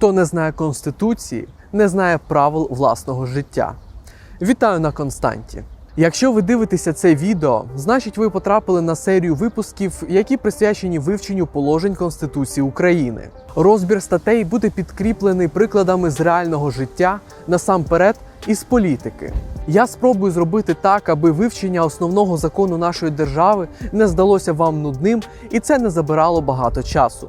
Хто не знає Конституції, не знає правил власного життя. Вітаю на Константі. Якщо ви дивитеся це відео, значить ви потрапили на серію випусків, які присвячені вивченню положень Конституції України. Розбір статей буде підкріплений прикладами з реального життя, насамперед із політики. Я спробую зробити так, аби вивчення основного закону нашої держави не здалося вам нудним і це не забирало багато часу.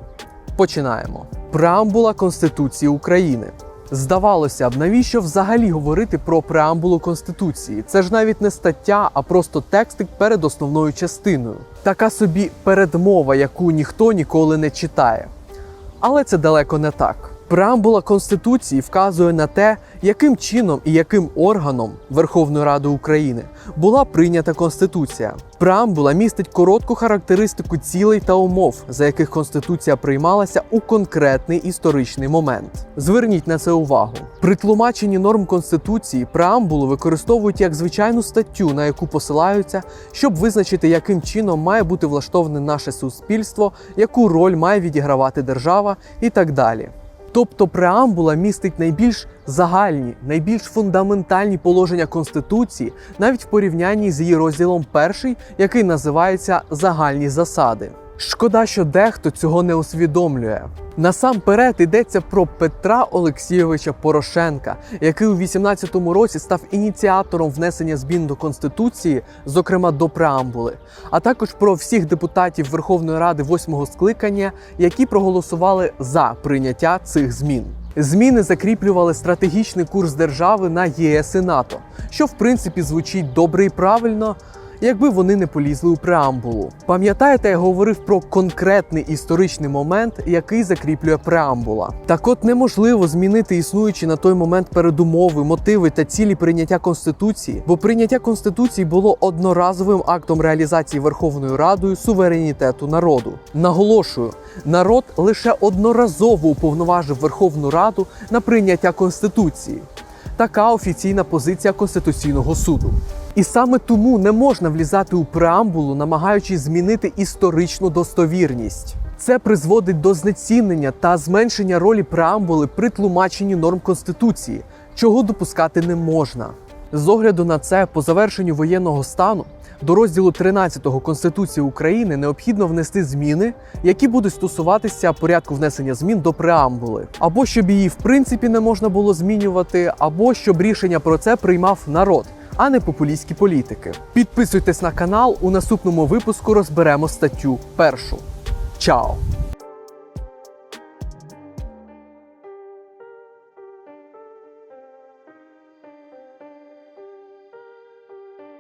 Починаємо. Преамбула Конституції України. Здавалося б, навіщо взагалі говорити про преамбулу Конституції? Це ж навіть не стаття, а просто текстик перед основною частиною. Така собі передмова, яку ніхто ніколи не читає. Але це далеко не так. Преамбула Конституції вказує на те, яким чином і яким органом Верховної Ради України була прийнята Конституція. Преамбула містить коротку характеристику цілей та умов, за яких Конституція приймалася у конкретний історичний момент. Зверніть на це увагу. При тлумаченні норм Конституції преамбулу використовують як звичайну статтю, на яку посилаються, щоб визначити, яким чином має бути влаштоване наше суспільство, яку роль має відігравати держава і так далі. Тобто преамбула містить найбільш загальні, найбільш фундаментальні положення Конституції, навіть в порівнянні з її розділом перший, який називається Загальні засади. Шкода, що дехто цього не усвідомлює. Насамперед йдеться про Петра Олексійовича Порошенка, який у 18-му році став ініціатором внесення змін до Конституції, зокрема до преамбули, а також про всіх депутатів Верховної Ради восьмого скликання, які проголосували за прийняття цих змін. Зміни закріплювали стратегічний курс держави на ЄС і НАТО, що в принципі звучить добре і правильно. Якби вони не полізли у преамбулу. Пам'ятаєте, я говорив про конкретний історичний момент, який закріплює преамбула. Так от неможливо змінити існуючі на той момент передумови, мотиви та цілі прийняття конституції, бо прийняття конституції було одноразовим актом реалізації Верховною Радою суверенітету народу. Наголошую, народ лише одноразово уповноважив Верховну Раду на прийняття конституції. Така офіційна позиція Конституційного суду. І саме тому не можна влізати у преамбулу, намагаючись змінити історичну достовірність. Це призводить до знецінення та зменшення ролі преамбули при тлумаченні норм Конституції, чого допускати не можна. З огляду на це, по завершенню воєнного стану до розділу 13 Конституції України необхідно внести зміни, які будуть стосуватися порядку внесення змін до преамбули, або щоб її в принципі не можна було змінювати, або щоб рішення про це приймав народ а не популістські політики. Підписуйтесь на канал. У наступному випуску розберемо статтю першу. Чао!